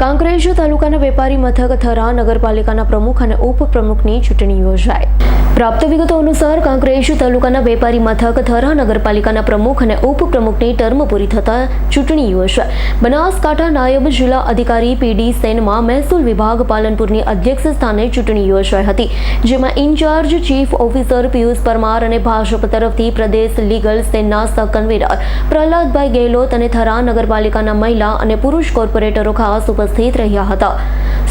કાંકરેજ તાલુકાના વેપારી મથક થરા નગરપાલિકાના પ્રમુખ અને ઉપપ્રમુખની ચૂંટણી યોજાઈ. પ્રાપ્ત વિગતો અનુસાર કાંકરેજ તાલુકાના વેપારી મથક થરા નગરપાલિકાના પ્રમુખ અને ઉપપ્રમુખની ટર્મ પૂરી થતાં ચૂંટણી યોજાઈ. બનાસકાંઠા નાયબ જિલ્લા અધિકારી પીડી સેનમાં મહેસૂલ વિભાગ પાલનપુરની અધ્યક્ષ સ્થાને ચૂંટણી યોજાઈ હતી, જેમાં in charge chief officer Piyush Parmar અને ભાજપ તરફથી પ્રદેશ લીગલ સેલના સહકન્વીનર પ્રહલાદભાઈ ગેહલોત અને થરા નગરપાલિકાના મહિલા અને પુરુષ કોર્પોરેટરો ખાસ ઉપસ્થિત રહ્યા હતા.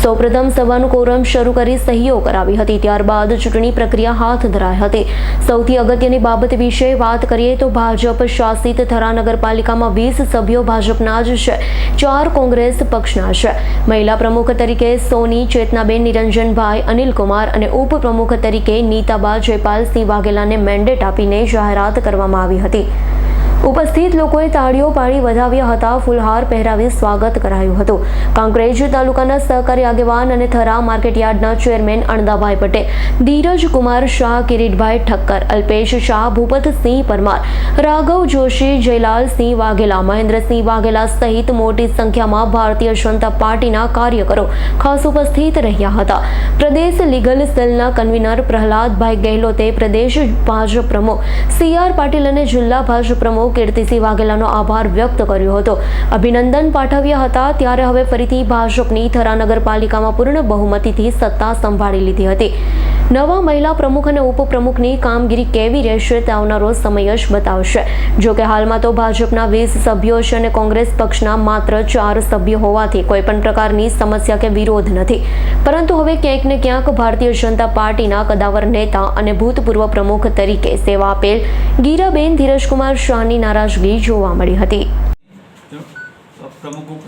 સૌપ્રથમ સભાનું કોરમ શરૂ કરી સહીઓ કરાવી હતી. ત્યારબાદ ચૂંટણી પ્રક્રિયા હાથ ધરાઈ હતી. સૌથી અગત્યની બાબત વિશે વાત કરીએ તો ભાજપ શાસિત થરા નગરપાલિકામાં વીસ સભ્યો ભાજપના જ છે. ચાર કોંગ્રેસ પક્ષના છે. મહિલા પ્રમુખ તરીકે સોની, ચેતનાબેન, નિરંજનભાઈ, અનિલકુમાર અને ઉપપ્રમુખ તરીકે નીતાબા, જયપાલસિંહ વાઘેલાને મેન્ડેટ આપીને જાહેરાત કરવામાં આવી હતી. ઉપસ્થિત લોકોએ તાળીઓ પાડી વધાવ્યા હતા. ફુલહાર પહેરાવી સ્વાગત કરાયું હતું. કાંકરેજ તાલુકાના સહકારી આગેવાન અને થરા માર્કેટયાર્ડના ચેરમેન અણદાભાઈ પટેલ, ધીરજ કુમાર શાહ, કિરીટભાઈ ઠક્કર, અલ્પેશ શાહ ભૂપતસિંહ પરમાર, રાઘવ જોશી જયલાલસિંહ વાઘેલા, મહેન્દ્રસિંહ વાઘેલા સહિત મોટી સંખ્યામાં ભારતીય જનતા પાર્ટીના કાર્યકરો ખાસ ઉપસ્થિત રહ્યા હતા. પ્રદેશ લીગલ સેલના કન્વીનર પ્રહલાદભાઈ ગેહલોતે પ્રદેશ ભાજપ પ્રમુખ સી આર પાટીલ અને જિલ્લા ભાજપ પ્રમુખ કીર્તિસિંહ વાઘેલાનો આભાર વ્યક્ત કર્યો હતો. અભિનંદન પાઠવ્યા હતા, ત્યારે હવે ફરીથી ભાજપની થરા નગરપાલિકામાં પૂર્ણ બહુમતીથી સત્તા સંભાળી લીધી હતી. નવા મહિલા પ્રમુખ અને ઉપપ્રમુખની કામગીરી કેવી રહેશે તે આવનારો સમય જ બતાવશે. જો કે હાલમાં તો ભાજપના વીસ સભ્યો છે અને કોંગ્રેસ પક્ષના માત્ર ચાર સભ્યો હોવાથી કોઈપણ પ્રકારની સમસ્યા કે વિરોધ નથી. પરંતુ હવે ક્યાંક ને ક્યાંક ભારતીય જનતા પાર્ટીના કદાવર નેતા અને ભૂતપૂર્વ પ્રમુખ તરીકે સેવા આપેલ ગીરાબેન ધીરજકુમાર શાહની નારાજગી જોવા મળી હતી.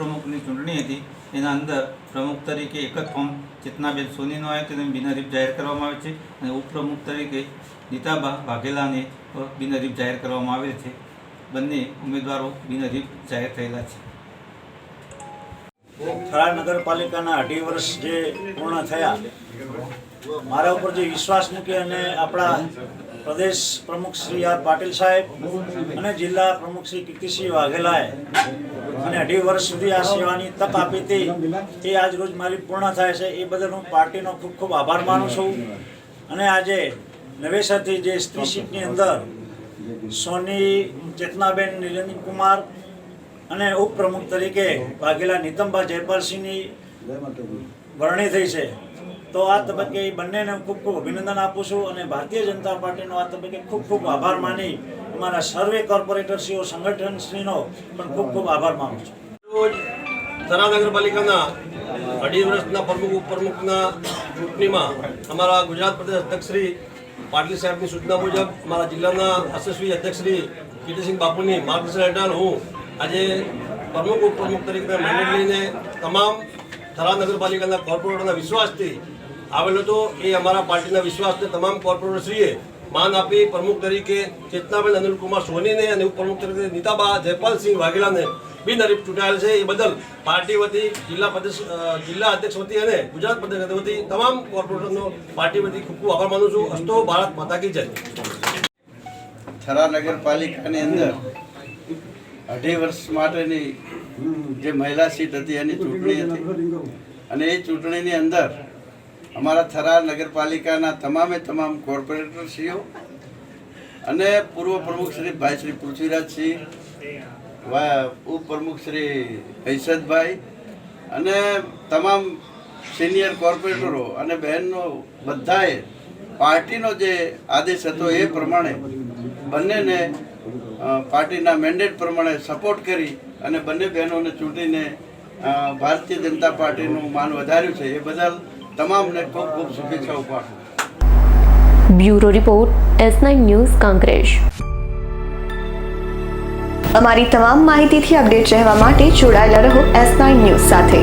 ઉપપ્રમુખની ચૂંટણી હતી. એના અંદર પ્રમુખ તરીકે એક જ ફોર્મ ચેતનાબેન સોનીનો આવ્યો તેને બિનહરીફ જાહેર કરવામાં આવે છે. અને ઉપપ્રમુખ તરીકે નીતાબા વાઘેલાને બિનહરીફ જાહેર કરવામાં આવે છે. બંને ઉમેદવારો બિનહરીફ જાહેર થયેલા છે. થરા નગરપાલિકાના અઢી વર્ષ જે પૂર્ણ થયા, મારા ઉપર જે વિશ્વાસ મૂકી અને આપણા પ્રદેશ પ્રમુખ શ્રી આર પાટીલ સાહેબ અને જિલ્લા પ્રમુખ શ્રી કીર્તિસિંહ વાઘેલાએ અને અઢી વર્ષ સુધી આ સેવાની તક આપી હતી. એ આજ રોજ મારી પૂર્ણ થાય છે. એ બદલ હું પાર્ટીનો ખૂબ ખૂબ આભાર માનું છું. અને આજે નવેસરથી જે સ્ત્રી સીટની અંદર સોની, ચેતનાબેન, નિરંજન કુમાર અને ઉપપ્રમુખ તરીકે વાઘેલા નીતમબા જયપાલસિંહની વરણી થઈ છે. તો આ તબક્કે બંનેને ખૂબ ખૂબ અભિનંદન આપું છું અને ભારતીય જનતા પાર્ટીનો આ તબક્કે ખૂબ ખૂબ આભાર માની અમારા સર્વે કોર્પોરેટરશ્રીઓ, સંગઠનશ્રીનો પણ ખૂબ ખૂબ આભાર માનું છું. રોજ નગરપાલિકાના અઢી વર્ષના પ્રમુખ, ઉપપ્રમુખના ચૂંટણીમાં અમારા ગુજરાત પ્રદેશ અધ્યક્ષશ્રી પાટીલ સાહેબની સૂચના મુજબ અમારા જિલ્લાના યશસ્વી અધ્યક્ષશ્રી કીર્તિસિંહ બાપુની માર્ગદર્શન હેઠળ હું આજે પ્રમુખ, ઉપપ્રમુખ તરીકે મેન્ડેટ લઈને તમામ થરા નગરપાલિકાના કોર્પોરેટરના વિશ્વાસથી આવેલો હતો એ અમારા પાર્ટીના વિશ્વાસને તમામ કોર્પોરેટરશ્રીએ માન આપી પ્રમુખ તરીકે ચેતનાબેન અનિલકુમાર સોનીને અને ઉપપ્રમુખ તરીકે નીતાબા જયપાલસિંહ વાઘેલાને બિનહરીફ ચૂંટાયેલ છે. એ બદલ પાર્ટી વતી, જિલ્લા પ્રદેશ જિલ્લા અધ્યક્ષ વતી અને ગુજરાત પ્રદેશ વતી તમામ કોર્પોરેટરનો પાર્ટી વતી ખૂબ ખૂબ આભાર માનું છું. અસ્તો ભારત માતા કી જય. થરા નગરપાલિકાની અંદર અઢી વર્ષ માટેની જે મહિલા સીટ હતી, એની ચૂંટણી હતી. અને એ ચૂંટણીની અંદર અમારા થરા નગરપાલિકાના તમામે તમામ કોર્પોરેટરશ્રીઓ અને પૂર્વ પ્રમુખ શ્રી ભાઈ શ્રી પૃથ્વીરાજસિંહ ઉપપ્રમુખ શ્રી હૈસદભાઈ અને તમામ સિનિયર કોર્પોરેટરો અને બહેનો બધાએ પાર્ટીનો જે આદેશ હતો એ પ્રમાણે બંનેને પાર્ટીના મેન્ડેટ પ્રમાણે સપોર્ટ કરી અને બંને બહેનોને ચૂંટીને ભારતીય જનતા પાર્ટીનું માન વધાર્યું છે. એ બદલ તમામને ખૂબ ખૂબ શુભેચ્છાઓ પાઠવું. Bureau report S nine news Kankrej. અમારી તમામ માહિતીથી અપડેટ રહેવા માટે જોડાયેલા રહો એસ નાઇન ન્યૂઝ સાથે.